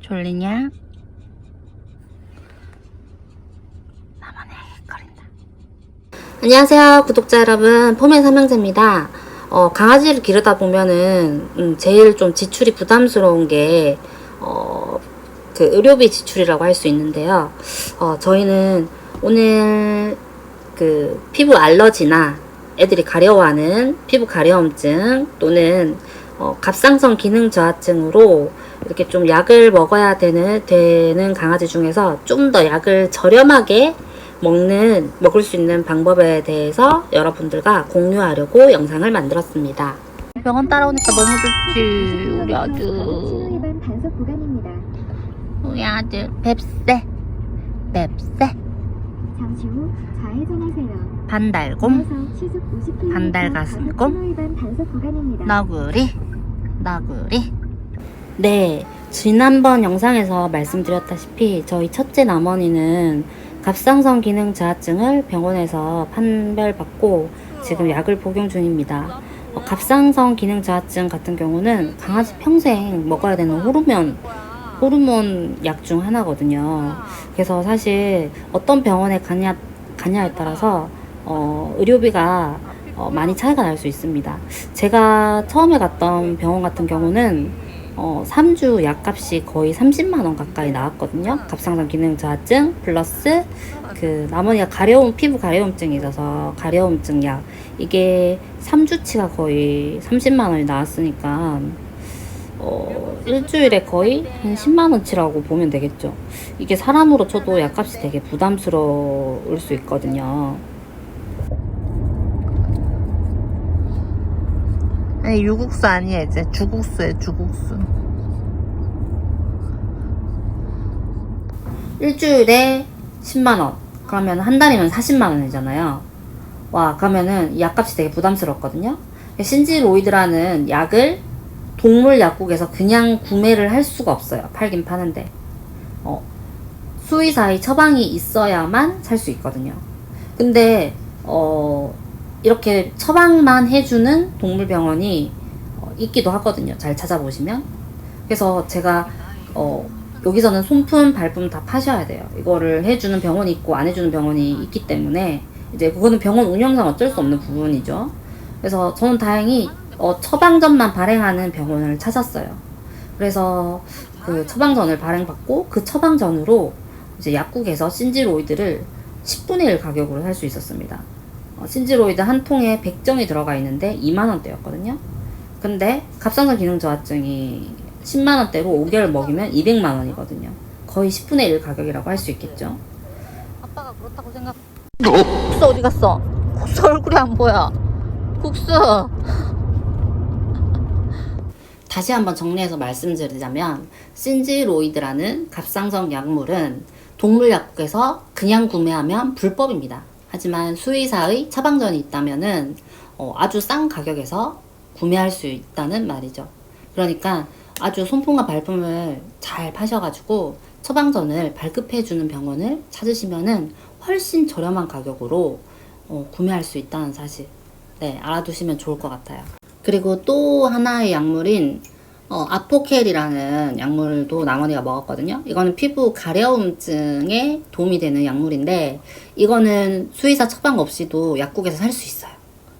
졸리냐? 나만의 거린다. 안녕하세요, 구독자 여러분. 포메 삼형제입니다. 어, 강아지를 기르다 보면은 음, 제일 좀 지출이 부담스러운 게 어, 그 의료비 지출이라고 할 수 있는데요. 어, 저희는 오늘 그 피부 알러지나 애들이 가려워하는 피부 가려움증 또는 어, 갑상선 기능 저하증으로 이렇게 좀 약을 먹어야 되는 되는 강아지 중에서 좀 더 약을 저렴하게 먹는 먹을 수 있는 방법에 대해서 여러분들과 공유하려고 영상을 만들었습니다. 병원 따라오니까 너무 좋지 우리 아들. 우리 아들 뱁새 뱁새 잠시 후 좌회전하세요. 반달곰 이어서 시속 50km 반달 가슴곰, 위반 단속 구간입니다. 너구리 너구리 네 지난번 영상에서 말씀드렸다시피 저희 첫째 남원이는 갑상선 기능 저하증을 병원에서 판별받고 지금 약을 복용 중입니다. 어, 갑상선 기능 저하증 같은 경우는 강아지 평생 먹어야 되는 호르몬 호르몬 약 중 하나거든요. 그래서 사실 어떤 병원에 가냐 가냐에 따라서 어, 의료비가 어, 많이 차이가 날 수 있습니다. 제가 처음에 갔던 병원 같은 경우는 어, 3주 약값이 거의 30만 원 가까이 나왔거든요. 갑상선 기능 저하증 플러스 그 나머지가 가려움 피부 가려움증이 있어서 가려움증 약 이게 3주치가 거의 30만 원이 나왔으니까 어, 일주일에 거의 한 10만 원치라고 보면 되겠죠. 이게 사람으로 쳐도 약값이 되게 부담스러울 수 있거든요. 아니 유국수 아니야 이제 주국수에 주국수 일주일에 10만 원. 그러면 한 달이면 40만 원이잖아요. 와, 그러면은 이 약값이 되게 부담스럽거든요. 신지로이드라는 약을 동물 약국에서 그냥 구매를 할 수가 없어요. 팔긴 파는데. 어, 수의사의 처방이 있어야만 살 수 있거든요. 근데, 어, 이렇게 처방만 해주는 동물병원이 어, 있기도 하거든요. 잘 찾아보시면. 그래서 제가, 어, 여기서는 손품, 발품 다 파셔야 돼요. 이거를 해주는 병원이 있고 안 해주는 병원이 있기 때문에 이제 그거는 병원 운영상 어쩔 수 없는 부분이죠. 그래서 저는 다행히 어, 처방전만 발행하는 병원을 찾았어요. 그래서 그 처방전을 발행받고 그 처방전으로 이제 약국에서 신지로이드를 10분의 1 가격으로 살 수 있었습니다. 어, 신지로이드 한 통에 100정이 들어가 있는데 2만 원대였거든요. 근데 갑상선 기능 저하증이 10만 원대로 5개월 먹이면 200만 원이거든요. 거의 10분의 1 가격이라고 할 수 있겠죠. 아빠가 그렇다고 생각. 국수 어디 갔어? 국수 얼굴이 안 보여. 국수. 다시 한번 정리해서 말씀드리자면 신지로이드라는 갑상선 약물은 동물 약국에서 그냥 구매하면 불법입니다. 하지만 수의사의 처방전이 있다면은 어, 아주 싼 가격에서 구매할 수 있다는 말이죠. 그러니까 아주 손품과 발품을 잘 파셔가지고 처방전을 발급해주는 병원을 찾으시면은 훨씬 저렴한 가격으로 어, 구매할 수 있다는 사실. 네, 알아두시면 좋을 것 같아요. 그리고 또 하나의 약물인 어, 아포켈이라는 약물도 남원이가 먹었거든요. 이거는 피부 가려움증에 도움이 되는 약물인데 이거는 수의사 처방 없이도 약국에서 살 수 있어요.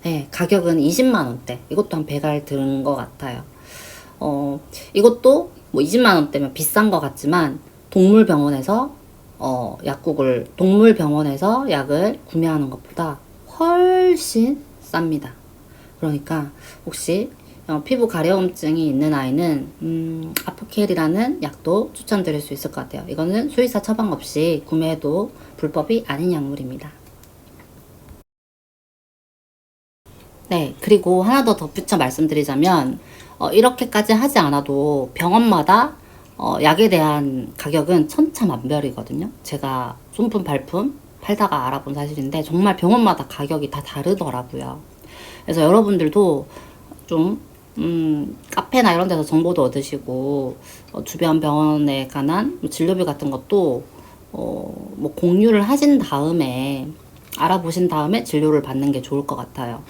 네, 가격은 20만 원대. 이것도 한 배갈 든것 같아요. 어, 이것도 뭐 20만 원대면 비싼 것 같지만 동물병원에서 어, 약국을 동물병원에서 약을 구매하는 것보다 훨씬 쌉니다. 그러니까 혹시 어, 피부 가려움증이 있는 아이는 음, 아포켈이라는 약도 추천드릴 수 있을 것 같아요. 이거는 수의사 처방 없이 구매해도 불법이 아닌 약물입니다. 네, 그리고 하나 더 덧붙여 말씀드리자면 어, 이렇게까지 하지 않아도 병원마다 어, 약에 대한 가격은 천차만별이거든요. 제가 손품 발품 팔다가 알아본 사실인데 정말 병원마다 가격이 다 다르더라고요. 그래서 여러분들도 좀 음, 카페나 이런 데서 정보도 얻으시고 어, 주변 병원에 관한 뭐 진료비 같은 것도 어, 뭐 공유를 하신 다음에 알아보신 다음에 진료를 받는 게 좋을 것 같아요.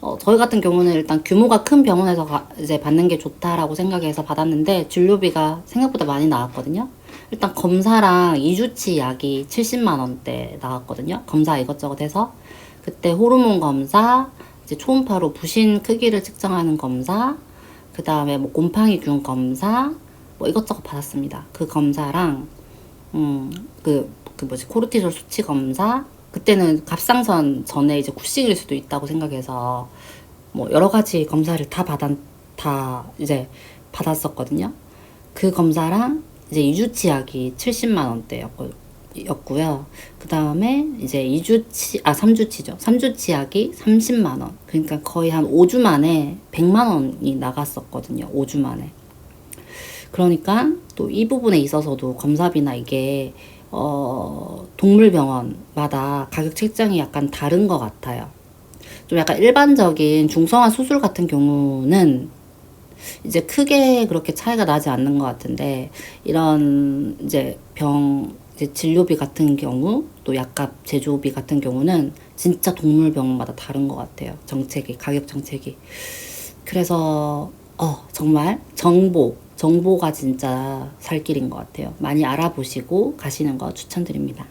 어, 저희 같은 경우는 일단 규모가 큰 병원에서 가- 이제 받는 게 좋다라고 생각해서 받았는데 진료비가 생각보다 많이 나왔거든요. 일단 검사랑 2주치 약이 70만 원대 나왔거든요. 검사 이것저것 해서 그때 호르몬 검사, 이제 초음파로 부신 크기를 측정하는 검사, 그 다음에 뭐 곰팡이균 검사, 뭐 이것저것 받았습니다. 그 검사랑 음, 그, 그 뭐지, 코르티졸 수치 검사. 그때는 갑상선 전에 이제 쿠싱일 수도 있다고 생각해서 뭐 여러 가지 검사를 다 받았, 다 이제 받았었거든요. 그 검사랑 이제 2주치 약이 70만 원대였고, 였고요. 그 다음에 이제 2주치, 아, 3주치죠. 3주치 약이 30만 원. 그러니까 거의 한 5주 만에 100만 원이 나갔었거든요. 5주 만에. 그러니까 또 이 부분에 있어서도 검사비나 이게 어, 동물병원마다 가격 책정이 약간 다른 것 같아요. 좀 약간 일반적인 중성화 수술 같은 경우는 이제 크게 그렇게 차이가 나지 않는 것 같은데 이런 이제 병 이제 진료비 같은 경우 또 약값 제조비 같은 경우는 진짜 동물병원마다 다른 것 같아요. 정책이 가격 정책이. 그래서 어 정말 정보 정보가 진짜 살 길인 것 같아요. 많이 알아보시고 가시는 거 추천드립니다.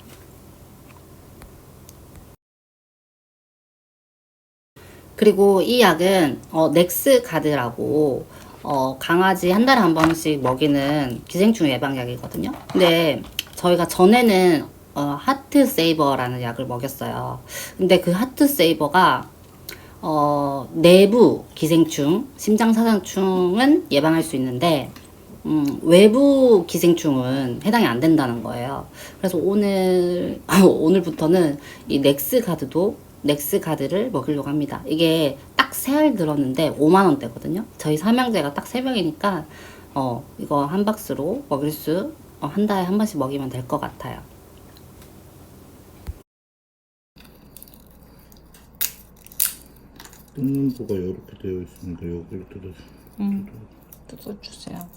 그리고 이 약은 어, 넥스 가드라고 어, 강아지 한 달에 한 번씩 먹이는 기생충 예방약이거든요. 근데 저희가 전에는 어, 하트 세이버라는 약을 먹였어요. 근데 그 하트 세이버가 어, 내부 기생충, 심장사상충은 예방할 수 있는데 음, 외부 기생충은 해당이 안 된다는 거예요. 그래서 오늘 오늘부터는 이 넥스 가드도 넥스 가드를 먹이려고 합니다. 이게 딱 세 알 들었는데 5만 원대거든요. 저희 삼형제가 딱 세 명이니까 어 이거 한 박스로 먹일 수 어, 한 달에 한 번씩 먹이면 될 것 같아요. 뜯는 거가 이렇게 되어 있습니다. 여기를 뜯어서. 음, 뜯어주세요.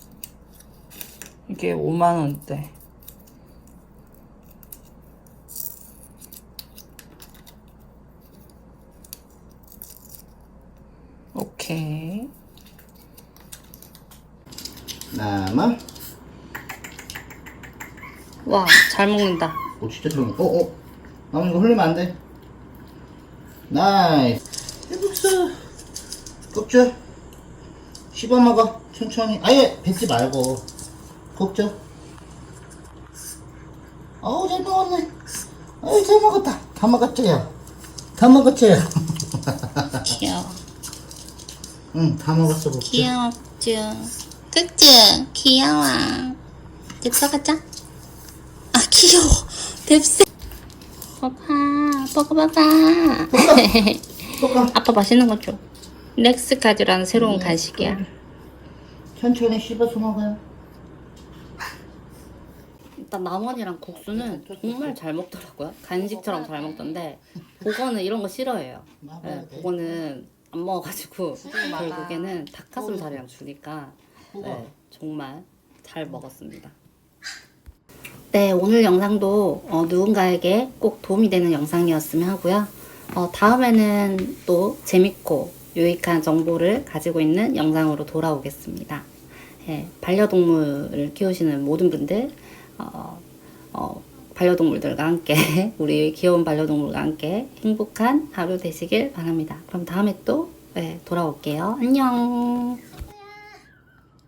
이게 5만 원대. 오케이. 나마? 와, 잘 먹는다. 오 진짜 잘 먹어. 어 어. 나무 이거 흘리면 안 돼. 나이스. 해복수. 꺾죠. 씹어 먹어. 천천히. 아예 뱉지 말고. 꺾죠. 어우 잘 먹었네. 어우 잘 먹었다. 다 먹었죠요. 다 먹었죠요. 귀여워. 응, 다 먹었어, 먹죠. 귀엽죠. 그치? 귀여워. 들어가자. 아, 귀여워. 뎁스. 봐봐. 먹어, 봐봐. 꺾어. 아빠 맛있는 거 줘. 넥스 가드라는 새로운 간식이야. 천천히 씹어서 먹어요. 일단 나머지랑 국수는 정말 잘 먹더라고요. 간식처럼 잘 먹던데 보거는 이런 거 싫어해요. 네, 보거는 안 먹어가지고 결국에는 닭가슴살이랑 주니까 네, 정말 잘 먹었습니다. 네, 오늘 영상도 어, 누군가에게 꼭 도움이 되는 영상이었으면 하고요. 어, 다음에는 또 재밌고 유익한 정보를 가지고 있는 영상으로 돌아오겠습니다. 예, 반려동물을 키우시는 모든 분들, 어, 어, 반려동물들과 함께, 우리 귀여운 반려동물과 함께 행복한 하루 되시길 바랍니다. 그럼 다음에 또 예, 돌아올게요. 안녕!